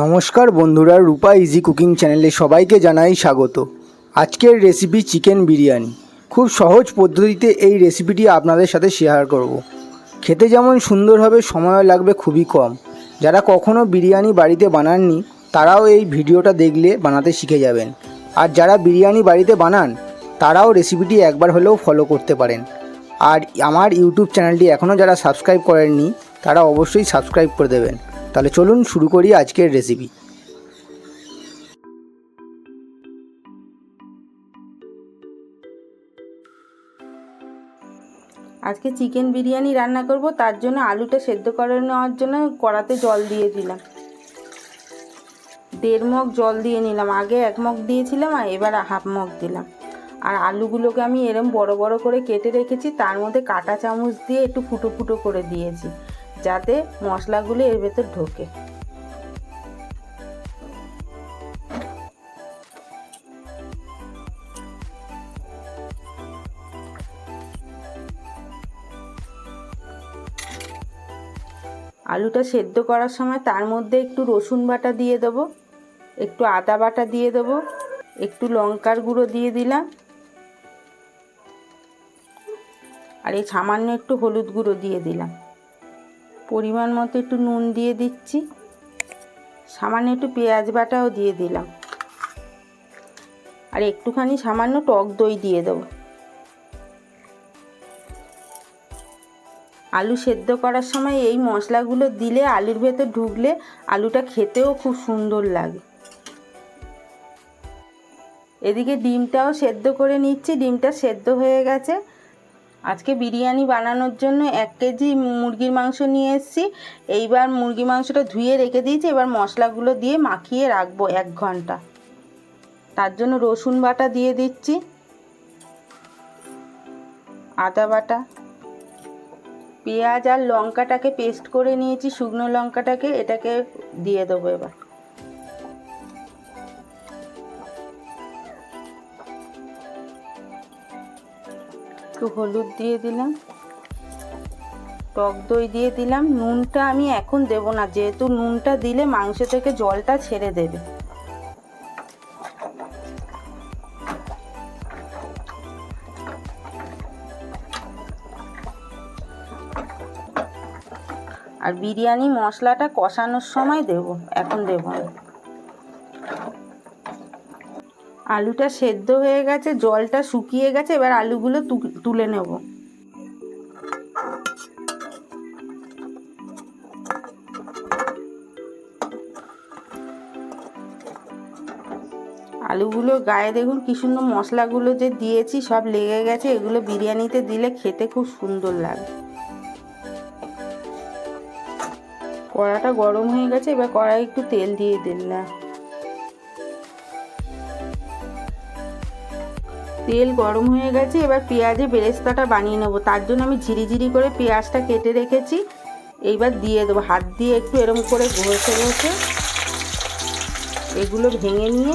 নমস্কার বন্ধুরা, রূপা easy cooking চ্যানেলে সবাইকে জানাই স্বাগত। আজকের রেসিপি চিকেন বিরিয়ানি। খুব সহজ পদ্ধতিতে এই রেসিপিটি আপনাদের সাথে শেয়ার করব। খেতে যেমন সুন্দর হবে, সময় লাগবে খুবই কম। যারা কখনো বিরিয়ানি বাড়িতে বানাননি, তারাও এই ভিডিওটা দেখলে বানাতে শিখে যাবেন। আর যারা বিরিয়ানি বাড়িতে বানান, তারাও রেসিপিটি একবার হলেও ফলো করতে পারেন। আর আমার ইউটিউব চ্যানেলটি এখনও যারা সাবস্ক্রাইব করেননি, তারা অবশ্যই সাবস্ক্রাইব করে দেবেন। তাহলে চলুন শুরু করি আজকের রেসিপি আজকে চিকেন বিরিয়ানি রান্না করব, তার জন্য আলুটা সেদ্ধ করে নেওয়ার জন্য কড়াতে জল দিয়ে দিলাম। দেড় মগ জল দিয়ে নিলাম, আগে এক মগ দিয়েছিলাম আর এবার হাফ মগ দিলাম। আর আলুগুলোকে আমি এরম বড় বড় করে কেটে রেখেছি, তার মধ্যে কাঁটা চামচ দিয়ে একটু ফুটো ফুটো করে দিয়েছি। যাতে মশলাগুলো এর ভেতর ঢোকে। আলুটা সেদ্ধ করার সময় তার মধ্যে একটু রসুন বাটা দিয়ে দেবো, একটু আদা বাটা দিয়ে দেবো, একটু লঙ্কার গুঁড়ো দিয়ে দিলাম। আর এই সামান্য একটু হলুদ গুঁড়ো দিয়ে দিলাম। পরিমাণ মতো একটু নুন দিয়ে দিচ্ছি। সামান্য একটু পেঁয়াজ বাটাও দিয়ে দিলাম। আর একটুখানি সামান্য টক দই দিয়ে দেবো। আলু সেদ্ধ করার সময় এই মশলাগুলো দিলে আলুর ভেতর ঢুকলে আলুটা খেতেও খুব সুন্দর লাগে। এদিকে ডিমটাও সেদ্ধ করে নিচ্ছি। ডিমটা সেদ্ধ হয়ে গেছে। আজকে বিরিয়ানি বানানোর জন্য এক কেজি মুরগির মাংস নিয়ে এসেছি। এইবার মুরগি মাংসটা ধুয়ে রেখে দিয়েছি। এবার মশলাগুলো দিয়ে মাখিয়ে রাখব এক ঘণ্টা। তার জন্য রসুন বাটা দিয়ে দিচ্ছি। আদা বাটা। পেঁয়াজ আর লঙ্কাটাকে পেস্ট করে নিয়েছি। শুকনো লঙ্কাটাকে এটাকে দিয়ে দেবো এবার। একটু হলুদ দিয়ে দিলাম। টক দই দিয়ে দিলাম। নুনটা আমি এখন দেব না, যেহেতু নুনটা দিলে মাংস থেকে জলটা ছেড়ে দেবে। আর বিরিয়ানি মশলাটা কষানোর সময় দেব, এখন দেব না। আলুটা সেদ্ধ হয়ে গেছে, জলটা শুকিয়ে গেছে, এবার আলুগুলো তুলে নেব। আলুগুলো গায়ে দেখুন কি সুন্দর মশলাগুলো যে দিয়েছি, সব লেগে গেছে। এগুলো বিরিয়ানিতে দিলে খেতে খুব সুন্দর লাগে। কড়াটা গরম হয়ে গেছে, এবার কড়াই একটু তেল দিয়ে দিলাম। তেল গরম হয়ে গেছে, এবার পেঁয়াজে বেরেস্তাটা বানিয়ে নেব। তার জন্য আমি ঝিরিঝিরি করে পেঁয়াজটা কেটে রেখেছি। এইবার দিয়ে দেবো। হাত দিয়ে একটু এরম করে ঘষে ঘষে এগুলো ভেঙে নিয়ে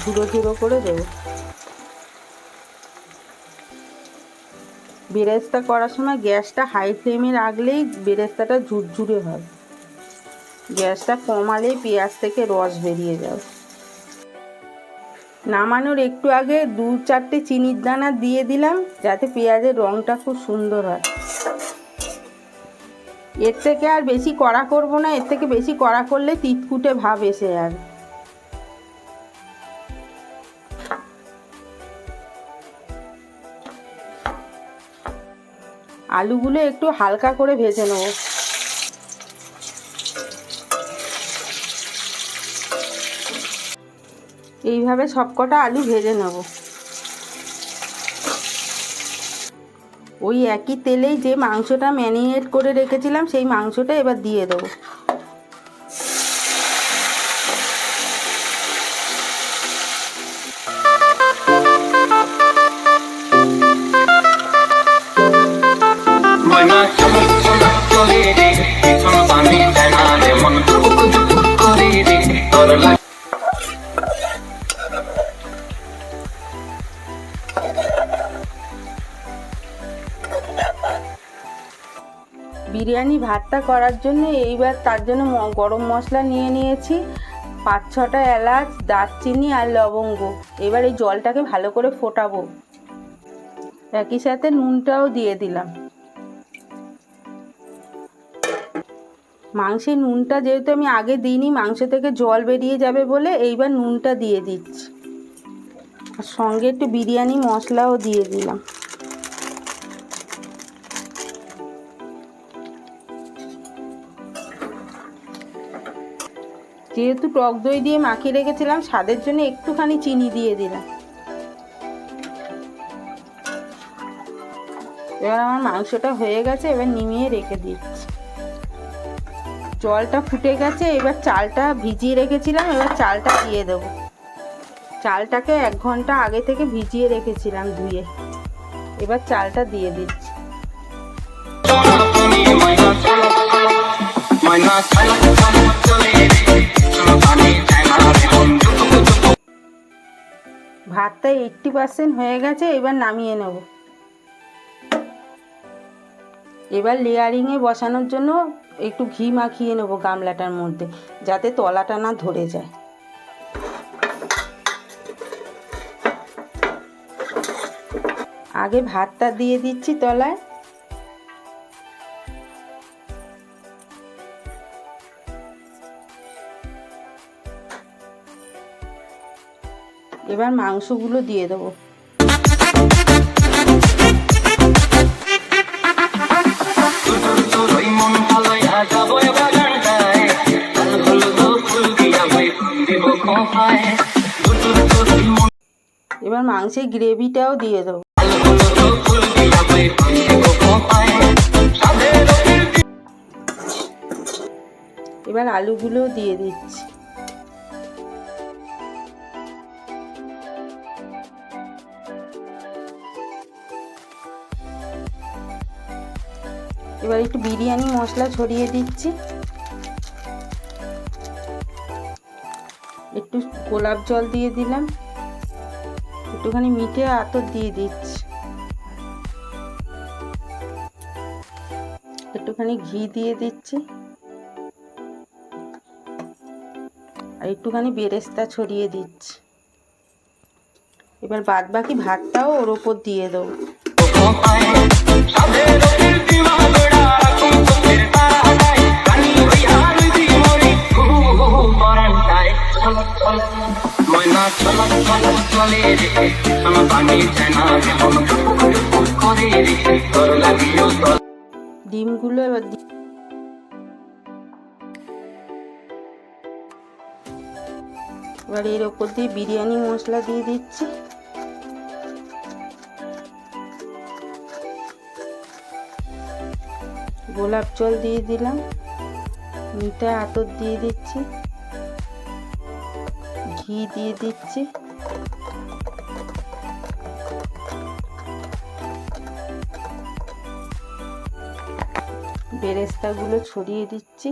ঝুড়ো ঝুড়ো করে দেবো। বেরেস্তা করার সময় গ্যাসটা হাই ফ্লেমে রাখলেই বেরেস্তাটা ঝুরঝুরে হয়। গ্যাসটা কমালেই পেঁয়াজ থেকে রস বেরিয়ে যাবে নামানোর একটু আগে দু চারটে চিনির দানা দিয়ে দিলাম, যাতে পেঁয়াজের রঙটা খুব সুন্দর হয়। এর থেকে আর বেশি কড়া করব না, এর থেকে বেশি কড়া করলে তিতকুটে ভাব এসে যাবে। আলুগুলো একটু হালকা করে ভেজে নেব। এইভাবে সবকটা আলু ভেজে নেব ওই একই তেলেই যে মাংসটা ম্যানিনেট করে রেখেছিলাম, সেই মাংসটা এবার দিয়ে দেবো my. বিরিয়ানি ভাতটা করার জন্য এইবার তার জন্য গরম মশলা নিয়ে নিয়েছি। পাঁচ, ছটা এলাচ, দারচিনি আর লবঙ্গ। এবার এই জলটাকে ভালো করে ফোটাবো। একই সাথে নুনটাও দিয়ে দিলাম। মাংসে নুনটা যেহেতু আমি আগে দিইনি, মাংস থেকে জল বেরিয়ে যাবে বলে এইবার নুনটা দিয়ে দিচ্ছি। আর সঙ্গে একটু বিরিয়ানি মশলাও দিয়ে দিলাম। যেহেতু টক দই দিয়ে মাখিয়ে রেখেছিলাম স্বাদের জন্য একটুখানি চিনি দিয়ে দিলাম এবার আমার মাংসটা হয়ে গেছে এবার নিমিয়ে রেখে দিচ্ছি জলটা ফুটে গেছে এবার চালটা ভিজিয়ে রেখেছিলাম এবার চালটা দিয়ে দেবো চালটাকে এক ঘণ্টা আগে থেকে ভিজিয়ে রেখেছিলাম ধুয়ে এবার চালটা দিয়ে দিচ্ছি ভাতটা এইটটি পার্সেন্ট হয়ে গেছে, এবার নামিয়ে নেব। এবার লেয়ারিংয়ে বসানোর জন্য একটু ঘি মাখিয়ে নেব গামলাটার মধ্যে, যাতে তলাটা না ধরে যায়। আগে ভাতটা দিয়ে দিচ্ছি তলায়। এবার মাংসগুলো দিয়ে দেবো। এবার মাংসের গ্রেভিটাও দিয়ে দেবো। এবার আলুগুলোও দিয়ে দিচ্ছি। এবার একটু বিরিয়ানি মশলা ছড়িয়ে দিচ্ছি একটু গোলাপ জল দিয়ে দিলাম একটুখানি মিঠে আতর দিয়ে দিচ্ছি একটুখানি ঘি দিয়ে দিচ্ছি আর একটুখানি বেরেস্তা ছড়িয়ে দিচ্ছি এবার বাদ বাকি ভাতটাও ওর ওপর দিয়ে দেবো ময়না চলা রে। পানি চায় না করে রে। তোর লাগিও ডিমগুলো এবার এবার এর ওপর দিয়ে বিরিয়ানি মশলা দিয়ে দিচ্ছি। গোলাপ জল দিয়ে দিলাম। মিঠা আতর দিয়ে দিচ্ছি। ঘি দিয়ে দিচ্ছি। বেরেস্তাগুলো ছড়িয়ে দিচ্ছি।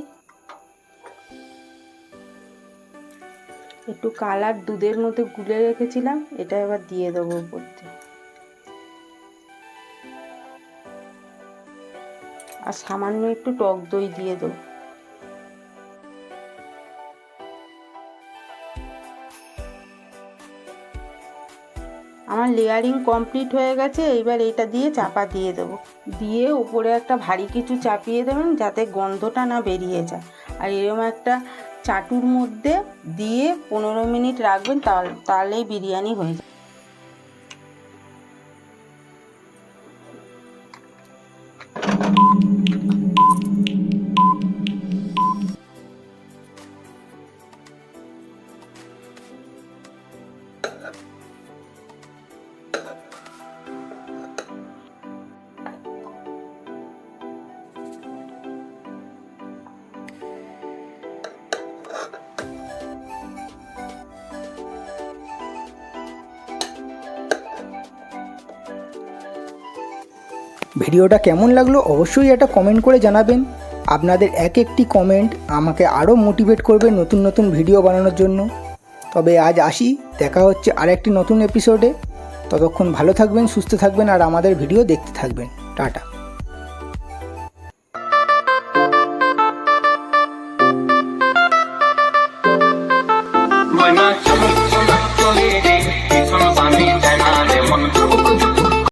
একটু কালার দুধের মধ্যে গুলে রেখেছিলাম, এটা এবার দিয়ে দেবো দিয়ে। আর সামান্য একটু টক দই দিয়ে দেবো। আমার লেয়ারিং কমপ্লিট হয়ে গেছে, এইবার এটা দিয়ে চাপা দিয়ে দেবো। দিয়ে উপরে একটা ভারী কিছু চাপিয়ে দেবেন, যাতে গন্ধটা না বেরিয়ে যায়। আর এরকম একটা চাটুর মধ্যে দিয়ে পনেরো মিনিট রাখবেন তাহলে তাহলেই বিরিয়ানি হয়ে যাবে। ভিডিওটা কেমন লাগল অবশ্যই একটা কমেন্ট করে জানাবেন। আপনাদের এক একটি কমেন্ট আমাকে আরও মোটিভেট করবে নতুন নতুন ভিডিও বানানোর জন্য। তবে আজ আসি, দেখা হচ্ছে আর একটি নতুন এপিসোডে ততক্ষণ ভালো থাকবেন, সুস্থ থাকবেন, আর আমাদের ভিডিও দেখতে থাকবেন। টাটা।